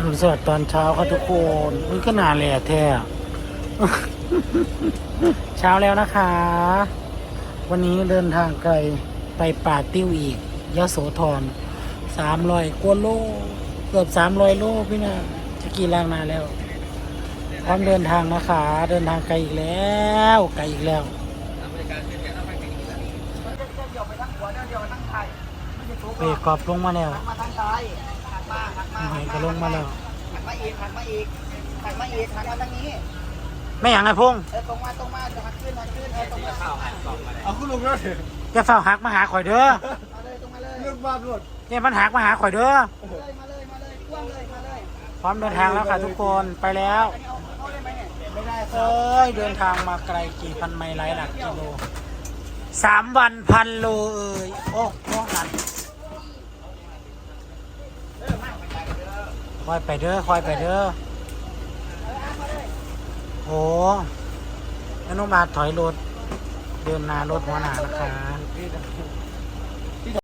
อรุณสวัสดิ์ตอนเช้าครับทุกคนอุ้ยก็นานเลยอะแท้เช้าแล้วนะคะ วันนี้เดินทางไกลไปป่าติ้วอีกยะโสธรสามรอยกว่าโล เกือบสามรอยโลพี่นะจะกี่ล่างนาแล้วพร้อมเดินทางนะคะ เดินทางไกลอีกแล้วไกลอีกแล้วเบรกกรอบลงมาแล้ว มาหักมาหักมาหอยก็ลงมาแล้วหักมาอีกหักมาอีกหักมาอีกหักมาทางนี้ไม่อย่างไงพงษ์เออตรงมาตรงมาจะหักขึ้นหักขึ้นเออตรงมาเอาคุณลุงแล้วเถอะจะเฝ้าหักมาหาข่อยเด้อมาเลยตรงมาเลยเรื่องบ้าหมดเนี่ยมันหักมาหาข่อยเด้อมาเลยมาเลยมาเลยกว้างเลยมาเลยพร้อมเดินทางแล้วค่ะทุกคนไปแล้วเอาเข้าได้ไหมเนี่ยไม่ได้เอ้ยเดินทางมาไกลกี่พันไมล์หลายหลักกิโลสามวันพันโลเอ้ยโอ้โหนั่น คอยไปเด้อคอยไปเด้อโอ้ยนุมาถอยรถเดินหน้ารถหัวหน้านะคะ